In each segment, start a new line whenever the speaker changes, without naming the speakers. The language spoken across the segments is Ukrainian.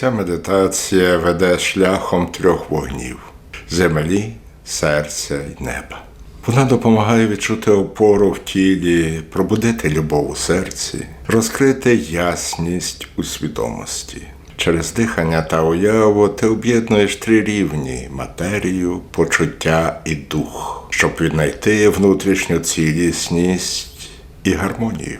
Ця медитація веде шляхом трьох вогнів землі, серця й неба. Вона допомагає відчути опору в тілі, пробудити любов у серці, розкрити ясність у свідомості. Через дихання та уяву ти об'єднуєш три рівні матерію, почуття і дух, щоб віднайти внутрішню цілісність і гармонію.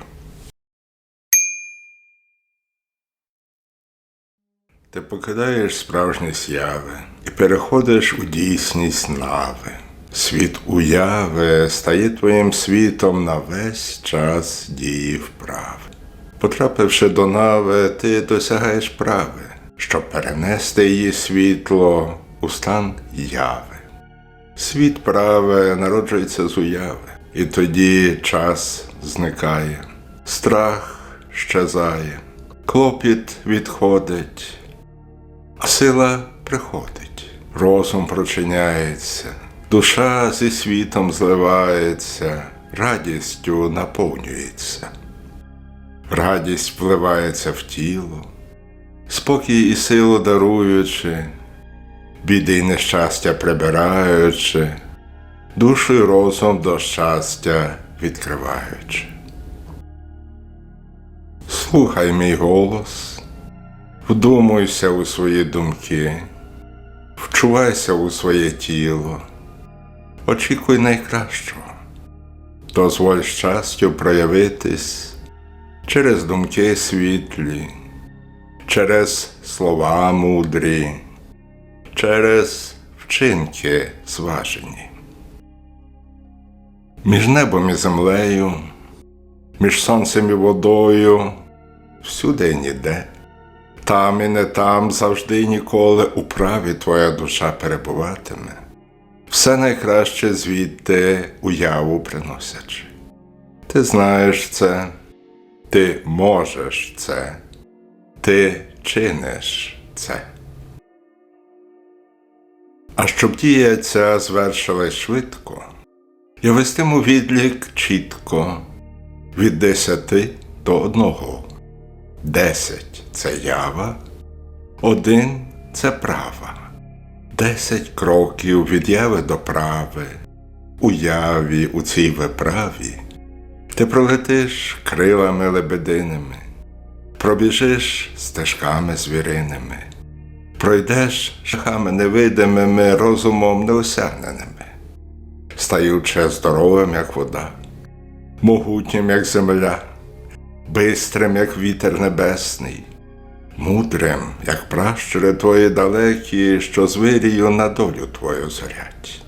Ти покидаєш справжні сяви і переходиш у дійсність нави. Світ уяви стає твоїм світом на весь час дії вправи. Потрапивши до нави, ти досягаєш прави, щоб перенести її світло у стан яви. Світ праве народжується з уяви, і тоді час зникає, страх щезає, клопіт відходить, сила приходить, розум прочиняється, душа зі світом зливається, радістю наповнюється. Радість вливається в тіло, спокій і силу даруючи, біди й нещастя прибираючи, душу й розум до щастя відкриваючи. Слухай мій голос, вдумуйся у свої думки, вчувайся у своє тіло, очікуй найкращого, дозволь щастю проявитись через думки світлі, через слова мудрі, через вчинки зважені. Між небом і землею, між сонцем і водою, всюди ніде, там і не там завжди й ніколи у праві твоя душа перебуватиме, все найкраще звідти уяву приносячи. Ти знаєш це, ти можеш це, ти чиниш це. А щоб дія ця звершилась швидко, я вестиму відлік чітко від десяти до одного. Десять це ява, один це права, десять кроків від яви до прави, уяві у цій виправі. Ти пролетиш крилами лебединими, пробіжиш стежками звіриними, пройдеш шляхами невидимими, розумом неосягненими, стаючи здоровим, як вода, могутнім, як земля, бистрим, як вітер небесний, мудрим, як пращури твої далекі, що з вирію на долю твою зорять.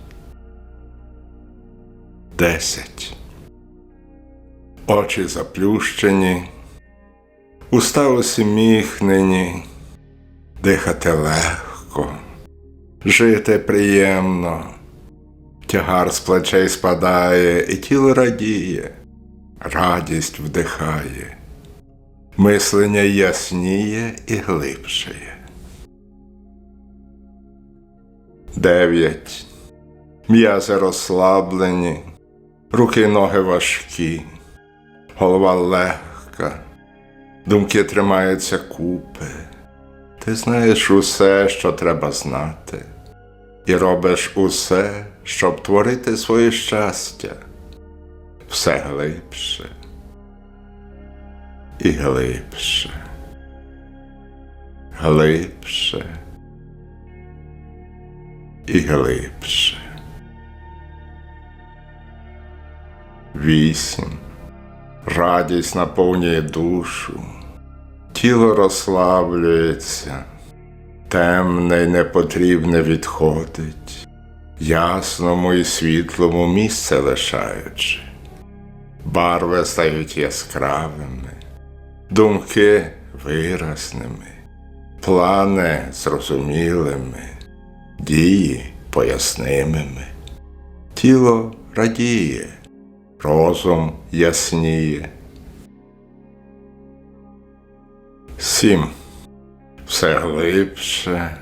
Десять. Очі заплющені, уста усміхнені, дихати легко, жити приємно, тягар з плечей спадає, і тіло радіє, радість вдихає, мислення ясніє і глибшає. Дев'ять. М'язи розслаблені, руки ноги важкі голова легка, думки тримаються купи. Ти знаєш усе, що треба знати, і робиш усе, щоб творити своє щастя, все глибше і глибше, глибше. І глибше. Вісім. Радість наповнює душу, тіло розслаблюється, темне й непотрібне відходить, ясному і світлому місце лишаючи, барви стають яскравими, думки виразними, плани зрозумілими, дії пояснимими, тіло радіє розум ясніє. Сім. Все глибше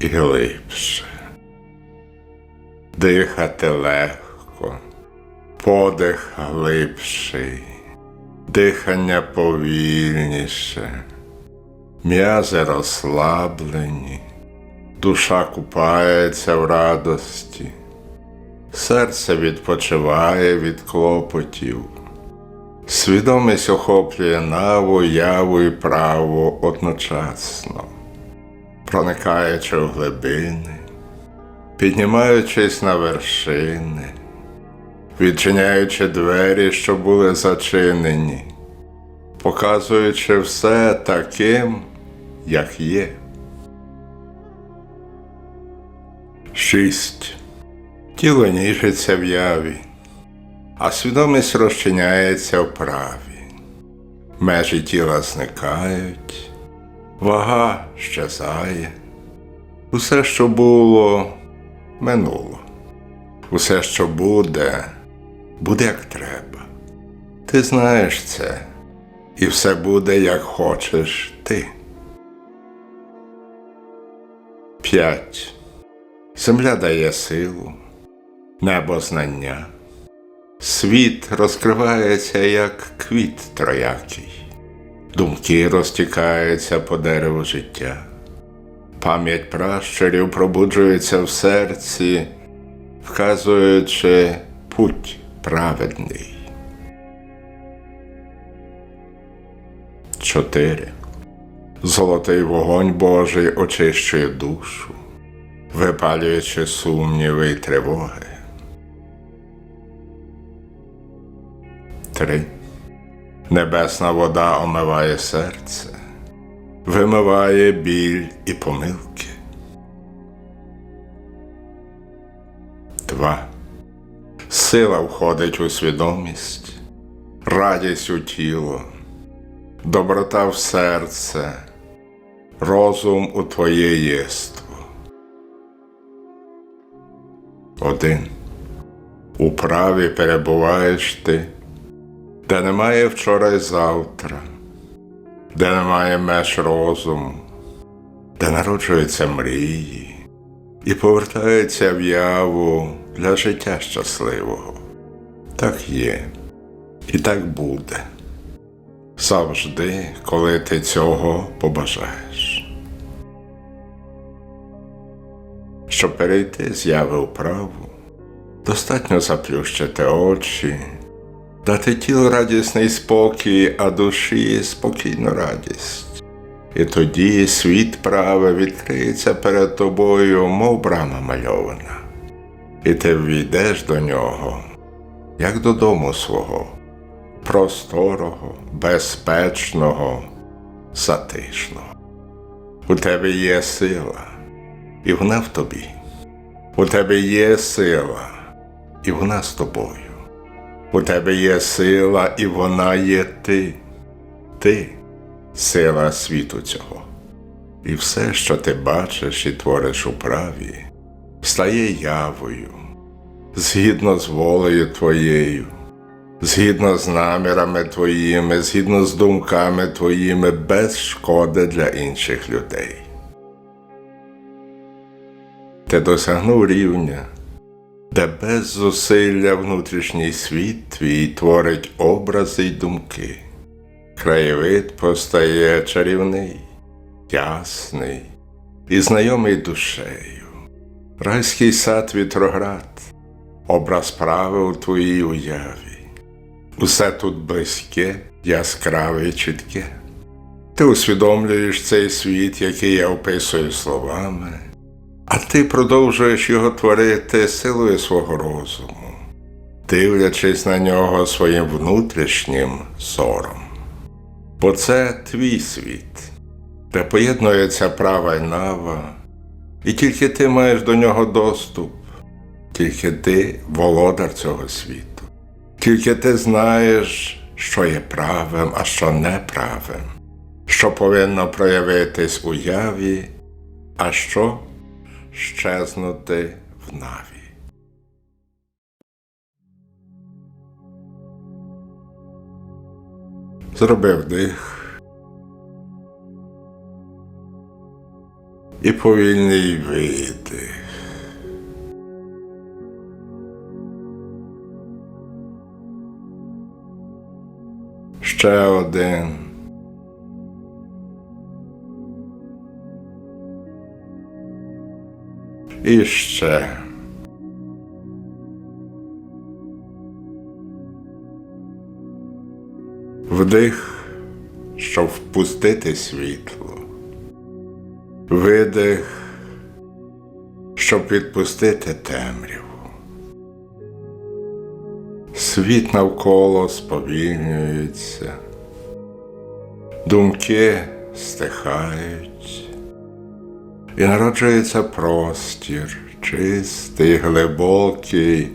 і глибше. Дихати легко, подих глибший, дихання повільніше, м'язи розслаблені, душа купається в радості, серце відпочиває від клопотів, свідомість охоплює наву, яву і право одночасно, проникаючи в глибини, піднімаючись на вершини, відчиняючи двері, що були зачинені показуючи все таким, як є. Шість. Тіло ніжиться в яві, а свідомість розчиняється в праві. Межі тіла зникають, вага щезає. Усе, що було, минуло. Усе, що буде, буде як треба. Ти знаєш це і все буде, як хочеш ти. П'ять. Земля дає силу, небо знання. Світ розкривається, як квіт троякий, думки розтікаються по дереву життя. Пам'ять пращурів пробуджується в серці, вказуючи путь праведний. 4. Золотий вогонь Божий очищує душу, випалюючи сумніви й тривоги. 3. Небесна вода омиває серце, вимиває біль і помилки. 2. Сила входить у свідомість, радість у тіло доброта в серце, розум у твоє єство. Один. У праві перебуваєш ти, де немає вчора й завтра, де немає меж розуму, де народжуються мрії і повертаються в яву для життя щасливого. Так є, і так буде завжди, коли ти цього побажаєш. Щоб перейти з яви у праву, достатньо заплющити очі, дати тілу радісний спокій, а душі спокійну радість. І тоді світ праве відкриється перед тобою, мов брама мальована, і ти ввійдеш до нього, як додому свого просторого, безпечного, затишного. У тебе є сила, і вона в тобі. У тебе є сила, і вона з тобою. У тебе є сила, і вона є ти. Ти сила світу цього. І все, що ти бачиш і твориш у праві, стає явою, згідно з волею твоєю згідно з намірами твоїми, згідно з думками твоїми, без шкоди для інших людей. Ти досягнув рівня, де без зусилля внутрішній світ твій творить образи й думки. Краєвид постає чарівний, ясний і знайомий душею. Райський сад вітроград, образ прави у твоїй уяві. Усе тут близьке, яскраве і чітке. Ти усвідомлюєш цей світ, який я описую словами, а ти продовжуєш його творити силою свого розуму, дивлячись на нього своїм внутрішнім зором. Бо це твій світ, де поєднується права й нава, і тільки ти маєш до нього доступ, тільки ти володар цього світу. Тільки ти знаєш, що є правим, а що неправим, що повинно проявитись у яві, а що щезнути в наві. Зробив дих і повільний видих. Ще один. І ще. Вдих, щоб впустити світло. Видих, щоб відпустити темряву. Світ навколо сповільнюється, думки стихають, і народжується простір, чистий, глибокий,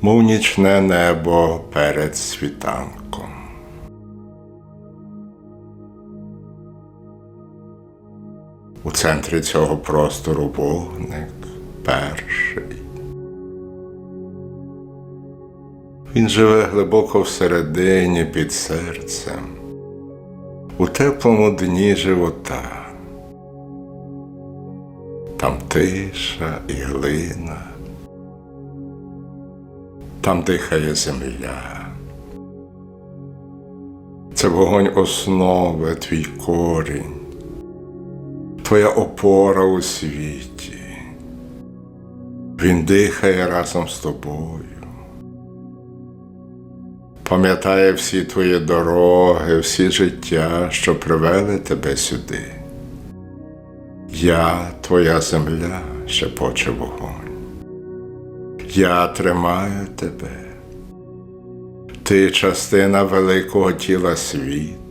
мов нічне небо перед світанком. Центрі цього простору вогник перший. Він живе глибоко всередині під серцем, у теплому дні живота. Там тиша і глина, там дихає земля. Це вогонь основи, твій корінь, твоя опора у світі. Він дихає разом з тобою. Пам'ятає всі твої дороги, всі життя, що привели тебе сюди. Я твоя земля, шепоче вогонь. Я тримаю тебе. Ти частина великого тіла світу.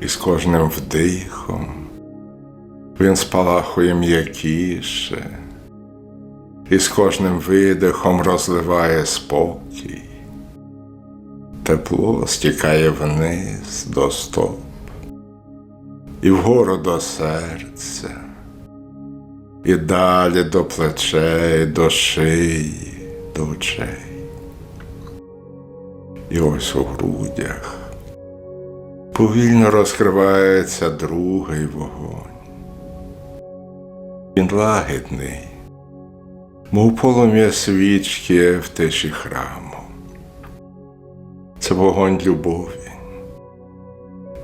І з кожним вдихом він спалахує м'якіше, і з кожним видихом розливає спокій. Тепло стікає вниз до стоп і вгору до серця, і далі до плечей, до шиї, до очей. І ось у грудях повільно розкривається другий вогонь. Він лагідний, мов полум'я свічки в тиші храму. Це вогонь любові.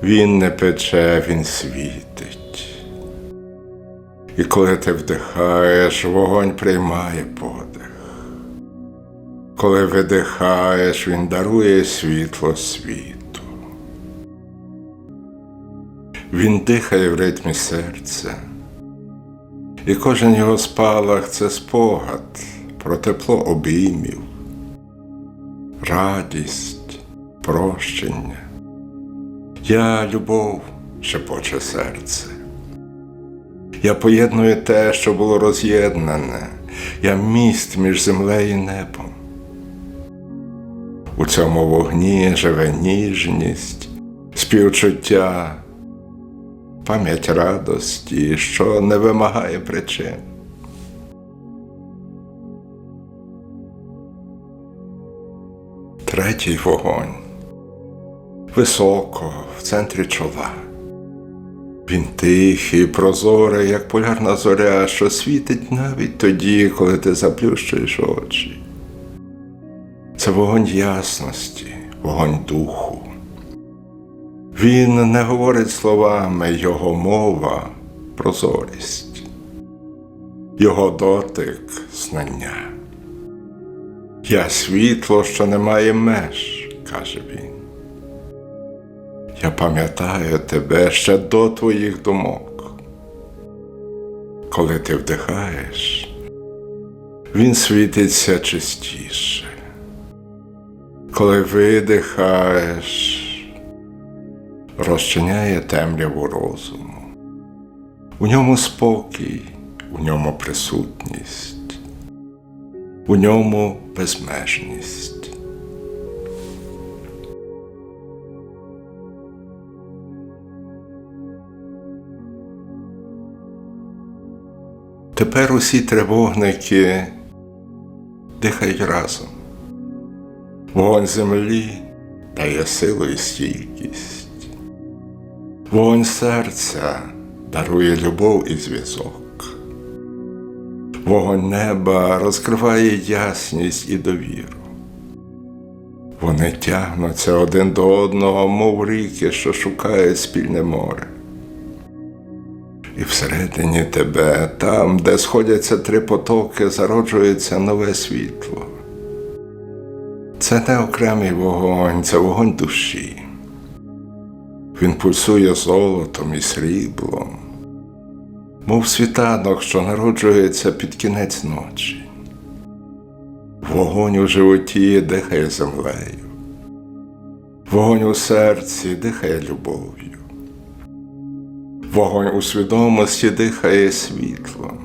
Він не пече, він світить. І коли ти вдихаєш, вогонь приймає подих. Коли видихаєш, він дарує світло світу. Він дихає в ритмі серця, і кожен його спалах це спогад про тепло обіймів, радість, прощення. Я любов, шепоче серце. Я поєдную те, що було роз'єднане, я міст між землею і небом. У цьому вогні живе ніжність, співчуття, пам'ять радості, що не вимагає причин. Третій вогонь високо, в центрі чола. Він тихий, прозорий, як полярна зоря, що світить навіть тоді, коли ти заплющуєш очі. Це вогонь ясності, вогонь духу. Він не говорить словами, його мова прозорість, його дотик знання. Я світло, що не має меж, каже він. Я пам'ятаю тебе ще до твоїх думок. Коли ти вдихаєш, він світиться чистіше. Коли видихаєш, розчиняє темряву розуму. У ньому спокій, у ньому присутність, у ньому безмежність. Тепер усі тривогники дихають разом. Вогонь землі дає силу і стійкість. Вогонь серця дарує любов і зв'язок. Вогонь неба розкриває ясність і довіру. Вони тягнуться один до одного, мов ріки, що шукають спільне море. І всередині тебе, там, де сходяться три потоки, зароджується нове світло. Це не окремий вогонь, це вогонь душі. Він пульсує золотом і сріблом, мов світанок, що народжується під кінець ночі. Вогонь у животі дихає землею, вогонь у серці дихає любов'ю, вогонь у свідомості дихає світлом.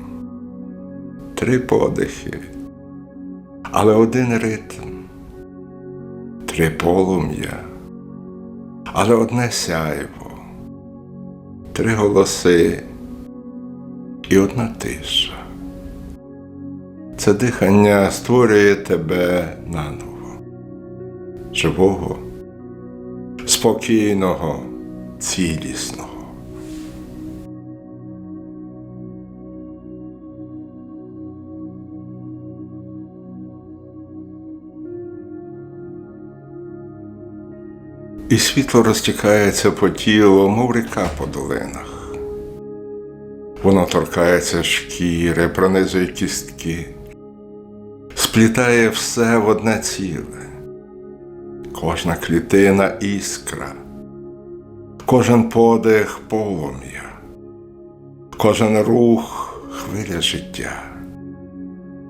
Три подихи, але один ритм, три полум'я, але одне сяйво, три голоси і одна тиша. Це дихання створює тебе наново, живого, спокійного, цілісного. І світло розтікається по тілу, мов ріка по долинах. Воно торкається шкіри, пронизує кістки, сплітає все в одне ціле. Кожна клітина іскра, кожен подих полум'я, кожен рух хвиля життя.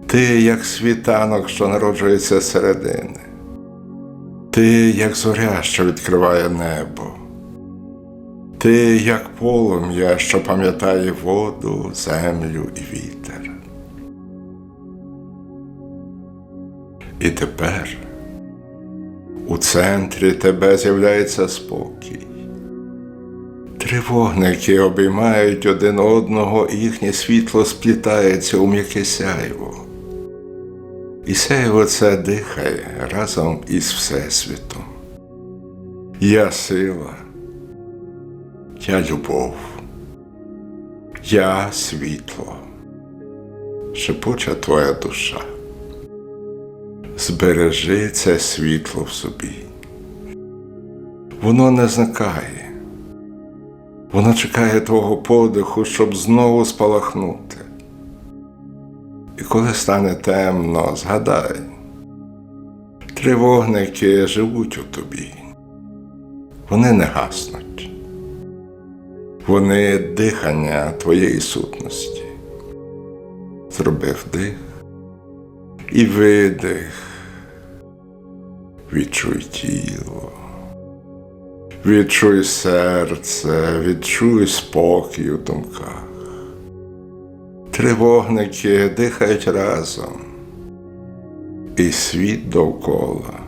Ти як світанок, що народжується середини. Ти як зоря, що відкриває небо. Ти як полум'я, що пам'ятає воду, землю і вітер. І тепер у центрі тебе з'являється спокій. Три вогники обіймають один одного, і їхнє світло сплітається у м'яке сяйво. І сяйво це дихає разом із Всесвітом. Я сила, я любов, я світло, шепоче твоя душа. Збережи це світло в собі. Воно не зникає, воно чекає твого подиху, щоб знову спалахнути. Коли стане темно, згадай, три вогники живуть у тобі. Вони не гаснуть. Вони дихання твоєї сутності. Зроби вдих і видих. Відчуй тіло. Відчуй серце, відчуй спокій у думках. Три вогники дихають разом, і світ довкола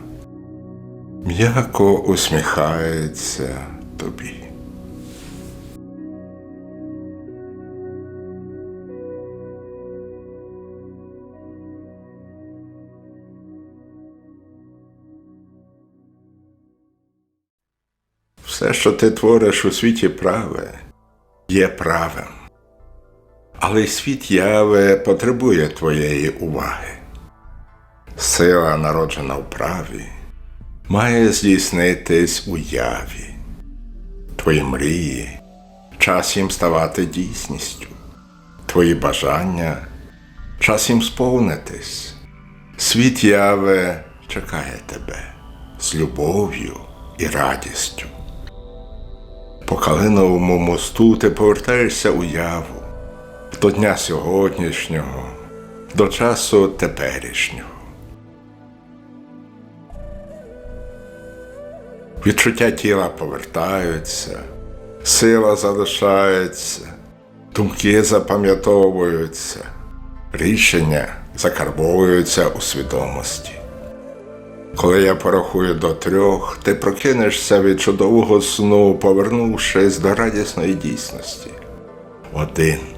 м'яко усміхається тобі. Все, що ти твориш у світі праве, є правим. Але світ яви потребує твоєї уваги. Сила, народжена в праві, має здійснитись у яві. Твої мрії, час їм ставати дійсністю, твої бажання, час їм сповнитись. Світ яви чекає тебе з любов'ю і радістю. По Калиновому мосту ти повертаєшся у яву до дня сьогоднішнього, до часу теперішнього. Відчуття тіла повертаються, сила залишається, думки запам'ятовуються, рішення закарбовуються у свідомості. Коли я порахую до трьох, ти прокинешся від чудового сну, повернувшись до радісної дійсності. Один.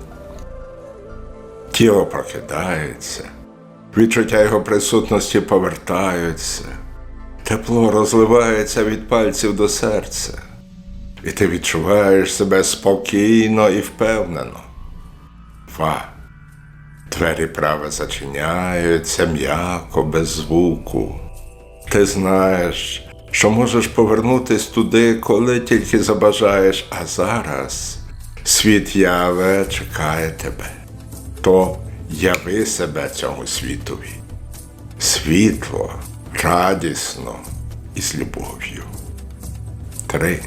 Тіло прокидається, відчуття його присутності повертаються, тепло розливається від пальців до серця, і ти відчуваєш себе спокійно і впевнено. Два. Двері прави зачиняються м'яко, без звуку. Ти знаєш, що можеш повернутись туди, коли тільки забажаєш, а зараз Світ яве чекає тебе. То яви себе цьому світові. Світло, радісно і з любов'ю. Три.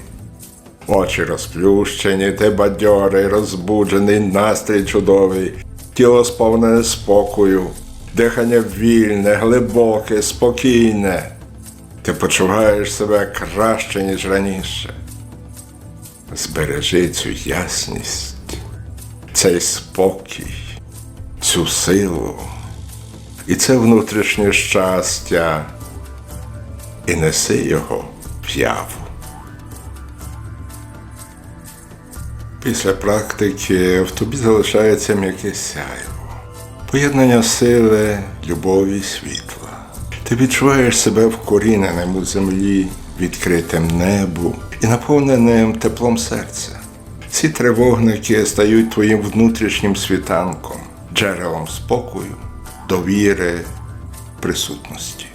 Очі розплющені, ти бадьорий, розбуджений, настрій чудовий, тіло сповнене спокою, дихання вільне, глибоке, спокійне. Ти почуваєш себе краще, ніж раніше. Збережи цю ясність, цей спокій, цю силу і це внутрішнє щастя, і неси його в яву. Після практики в тобі залишається м'яке сяйво, поєднання сили, любові і світла. Ти відчуваєш себе вкоріненим у землі, відкритим небу і наповненим теплом серця. Ці три вогники стають твоїм внутрішнім світанком, джерелом спокою, довіри, присутності.